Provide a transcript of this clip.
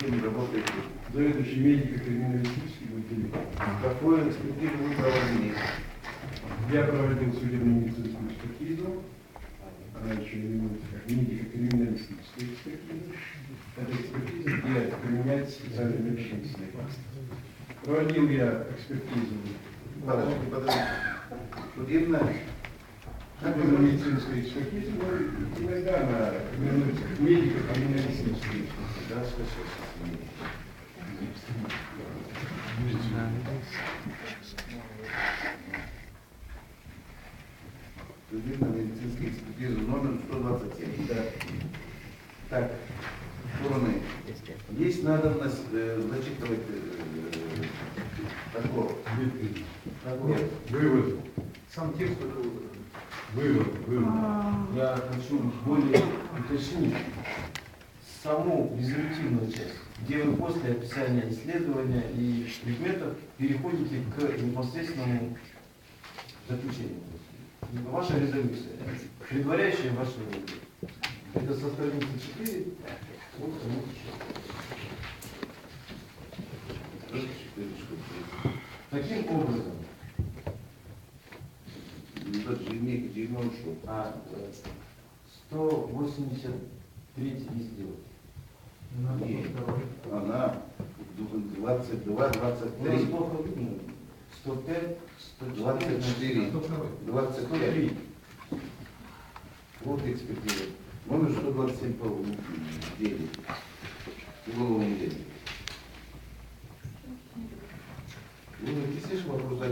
кем работаете? заведующий медико-криминалистическим отделением. Какую экспертизу вы проводили? Я проводил судебно-медицинскую экспертизу, она еще именуется как медико-криминалистическая экспертиза. Это экспертиза, где применяется специальная вещественная Проводил я экспертизу Подождите, подождите. Судебная? Судебно-медицинской экспертизы, но иногда она именуется как медико-криминалистическая экспертиза. Да, что сейчас. Судебно-медицинская экспертиза номер 127. Да. Так, стороны. Есть надобность э, зачитывать э, такого. Такого. Вывод. Сам текст только Вывод. Вывод. Я хочу более уточнить саму резолютивную часть, где вы после описания исследования и предметов переходите к непосредственному заключению. Ваша резолюция, предваряющая ваши выводы. Это со страницы 4, вот страница 6. Таким образом, Ну, даже имей, где он ушел. а, э, 183 раздел. Нет, она 22, У нас 23, плохо видно. 105, 24, 25. 103. Вот экспертиза. Номер 127 по деле. Уголовном деле. Вы напишешь вопрос, а